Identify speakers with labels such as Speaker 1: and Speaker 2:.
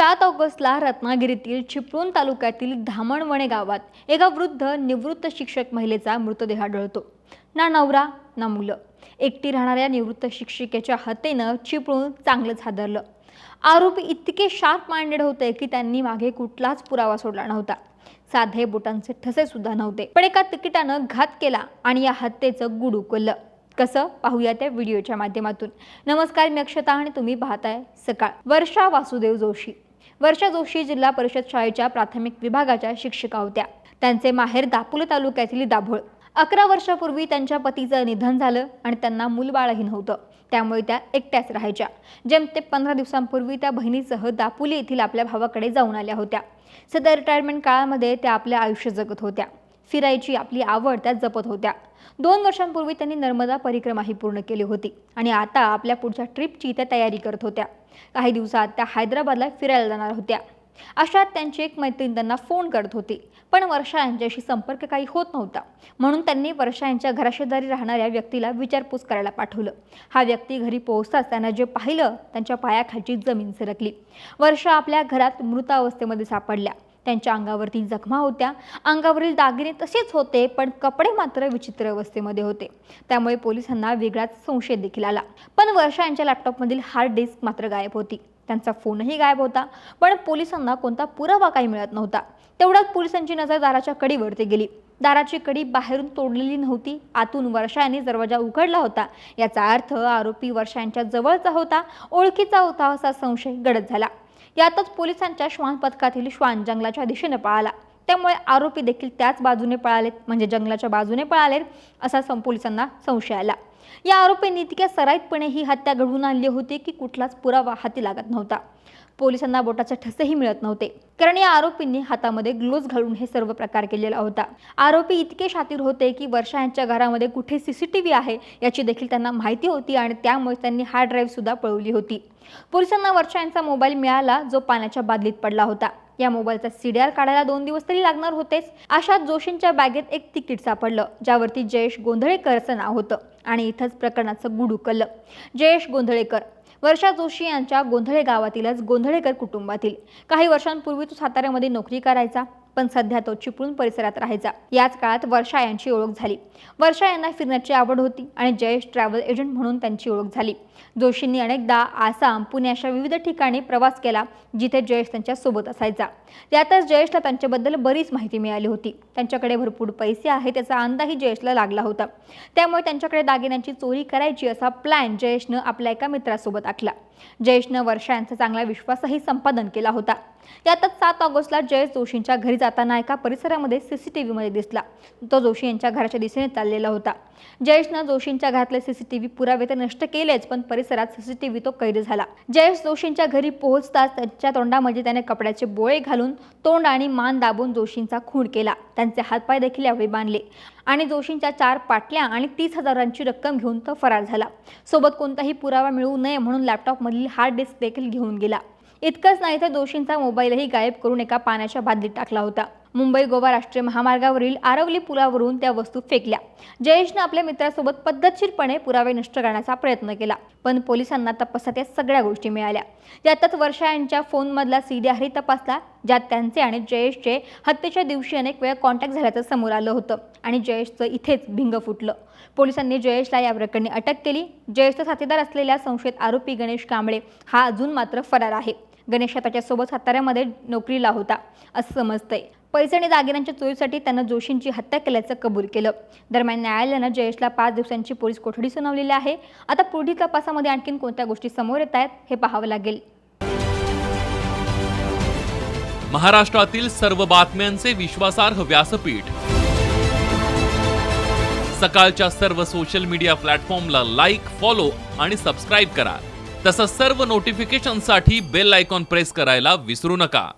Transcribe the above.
Speaker 1: सात ऑगस्टला रत्नागिरीतील चिपळूण तालुक्यातील धामणवणे गावात एका वृद्ध निवृत्त शिक्षक महिलेचा मृतदेह आढळतो. ना नवरा ना मुलं. एकटी राहणाऱ्या निवृत्त शिक्षिकेच्या हत्येनं चिपळूण चांगलंच हादरलं. आरोपी इतके शार्प माइंडेड होते की त्यांनी मागे कुठलाच पुरावा सोडला नव्हता. साधे बोटांचे ठसे सुद्धा नव्हते. पण एका तिकिटानं घात केला आणि या हत्येचं गुड उकललं. कसं? पाहूया त्या व्हिडिओच्या माध्यमातून. नमस्कार मी अक्षता आणि तुम्ही पाहताय सकाळ. वर्षा वासुदेव जोशी. वर्षा जोशी जिल्हा परिषद शाळेच्या प्राथमिक विभागाच्या शिक्षिका होत्या. त्यांचे माहेर दापोली तालुक्यातील दाभोळ. अकरा वर्षापूर्वी त्यांच्या पतीचं निधन झालं आणि त्यांना मूलबाळही नव्हतं. त्यामुळे त्या एकट्याच राहायच्या. जेमते पंधरा दिवसांपूर्वी त्या बहिणीसह दापोली येथील आपल्या भावाकडे जाऊन आल्या होत्या. सध्या रिटायरमेंट काळामध्ये त्या आपले आयुष्य जगत होत्या. फिरायची आपली आवड त्या जपत होत्या. दोन वर्षांपूर्वी त्यांनी नर्मदा परिक्रमाही पूर्ण केली होती. आणि आता आपल्या पुढच्या ट्रिपची त्या तयारी करत होत्या. काही दिवसात त्या हैदराबादला फिरायला जाणार होत्या. अशात त्यांची एक मैत्रीण त्यांना फोन करत होती. पण वर्षा यांच्याशी संपर्क काही होत नव्हता. म्हणून त्यांनी वर्षा यांच्या घराशेजारी राहणाऱ्या व्यक्तीला विचारपूस करायला पाठवलं. हा व्यक्ती घरी पोहोचताच त्यांना जे पाहिलं त्यांच्या पायाखालची जमीन सरकली. वर्षा आपल्या घरात मृतावस्थेमध्ये सापडल्या. त्यांच्या अंगावरती जखमा होत्या. अंगावरील दागिने तसेच होते पण कपडे मात्र विचित्र अवस्थेमध्ये होते. त्यामुळे पोलिसांना वेगळाच संशय देखील आला. पण वर्षा यांच्या लॅपटॉपमधील हार्ड डिस्क मात्र गायब होती. त्यांचा फोनही गायब होता. पण पोलिसांना कोणता पुरावा काही मिळत नव्हता. तेवढ्यात पोलिसांची नजर दाराच्या कडीवरती गेली. दाराची कडी बाहेरून तोडलेली नव्हती. आतून वर्षा यांनी दरवाजा उघडला होता. याचा अर्थ आरोपी वर्षा यांच्या जवळचा होता. ओळखीचा होता असा संशय गडद झाला. यातच पोलिसांच्या श्वान पथकातील श्वान जंगलाच्या दिशेने पळाला. त्यामुळे आरोपी देखील त्याच बाजूने पळालेत म्हणजे जंगलाच्या बाजूने पळालेत असा सं पोलिसांना संशय आला. या आरोपींनी इतक्या सराईतपणे ही हत्या घडवून आणली होती की कुठलाच पुरावा हाती लागत नव्हता. पोलिसांना बोटाचे ठसेही मिळत नव्हते. कारण या आरोपींनी हातामध्ये ग्लोव्ज घालून हे सर्व प्रकार केलेला होता. आरोपी इतके शातीर होते की वर्षा यांच्या घरामध्ये कुठे सीसीटीव्ही आहे याची देखील त्यांना माहिती होती आणि त्यामुळे त्यांनी हार्ड ड्राईव्ह सुद्धा पळवली होती. पोलिसांना वर्षा यांचा मोबाईल मिळाला जो पाण्याच्या बादलीत पडला होता. या मोबाईलचा सीडीआर काढायला दोन दिवस तरी लागणार होतेच. अशात जोशींच्या बॅगेत एक तिकीट सापडलं ज्यावरती जयेश गोंधळेकर असं नाव होतं आणि इथंच प्रकरणाचं गुड उकललं. जयेश गोंधळेकर वर्षा जोशी यांच्या गोंधळे गावातीलच गोंधळेकर कुटुंबातील. काही वर्षांपूर्वी तो साताऱ्यामध्ये नोकरी करायचा. पण सध्या तो चिपळूण परिसरात राहायचा. याच काळात वर्षा यांची ओळख झाली. वर्षा यांना फिरण्याची आवड होती आणि जयेश ट्रॅव्हल एजंट म्हणून त्यांची ओळख झाली. जोशींनी अनेकदा आसाम पुणे अशा विविध ठिकाणी प्रवास केला जिथे जयेश त्यांच्यासोबत असायचा. त्यातच जयेशला त्यांच्याबद्दल बरीच माहिती मिळाली होती. त्यांच्याकडे भरपूर पैसे आहेत त्याचा अंदाही जयेशला लागला होता. त्यामुळे त्यांच्याकडे दागिन्यांची चोरी करायची असा प्लॅन जयेशनं आपल्या एका मित्रासोबत आखला. जयेशनं वर्षा यांचा चांगला विश्वासही संपादन केला होता. यातच सात ऑगस्टला जयेश जोशींच्या घरी जाताना एका परिसरामध्ये सीसीटीव्ही मध्ये दिसला. तो जोशी यांच्या घराच्या दिशेने चाललेला होता. जयेशनं जोशींच्या घरातले सीसीटीव्ही पुरावे तर नष्ट केलेच पण परिसरात सीसीटीव्ही तो कैद झाला. जयेश जोशींच्या घरी पोहोचताच त्यांच्या तोंडामध्ये त्याने कपड्याचे बोळे घालून तोंड आणि मान दाबून जोशींचा खून केला. त्यांचे हातपाय देखील यावेळी बांधले. आणि जोशींच्या चार पाटल्या आणि तीस हजारांची रक्कम घेऊन तो फरार झाला. सोबत कोणताही पुरावा मिळू नये म्हणून लॅपटॉपमधील हार्ड डिस्क देखील घेऊन गेला. इतकंच नाही तर दोषींचा मोबाईलही गायब करून एका पाण्याच्या बादलीत टाकला होता. मुंबई गोवा राष्ट्रीय महामार्गावरील आरवली पुलावरून त्या वस्तू फेकल्या. जयेशनं आपल्या मित्रासोबत पद्धतशीरपणे पुरावे नष्ट करण्याचा प्रयत्न केला पण पोलिसांना तपासात या सगळ्या गोष्टी मिळाल्या. त्यातच वर्षा यांच्या फोनमधला सीडीआरही तपासला ज्यात त्यांचे आणि जयेशचे हत्येच्या दिवशी अनेक वेळा कॉन्टॅक्ट झाल्याचं समोर आलं होतं आणि जयेशचं इथेच भिंग फुटलं. पोलिसांनी जयेशला या प्रकरणी अटक केली. जयेशचा साथीदार असलेल्या संशयित आरोपी गणेश कांबळे हा अजून मात्र फरार आहे. गणेश त्याच्यासोबत साताऱ्यामध्ये नोकरीला होता असं समजतंय. पैसे आणि दागिन्यांच्या चोरीसाठी त्यानं जोशींची हत्या केल्याचं कबूल केलं. दरम्यान न्यायालयानं जयेशला पाच दिवसांची पोलीस कोठडी सुनावलेली आहे. आता पुढील तपासामध्ये आणखीन कोणत्या गोष्टी समोर येत आहेत हे पाहावं लागेल.
Speaker 2: महाराष्ट्रातील सर्व बातम्यांचे विश्वासार्ह व्यासपीठ. सकाळच्या सर्व सोशल मीडिया प्लॅटफॉर्मला लाईक फॉलो आणि सबस्क्राईब करा. तसंच सर्व नोटिफिकेशनसाठी बेल आयकॉन प्रेस करायला विसरू नका.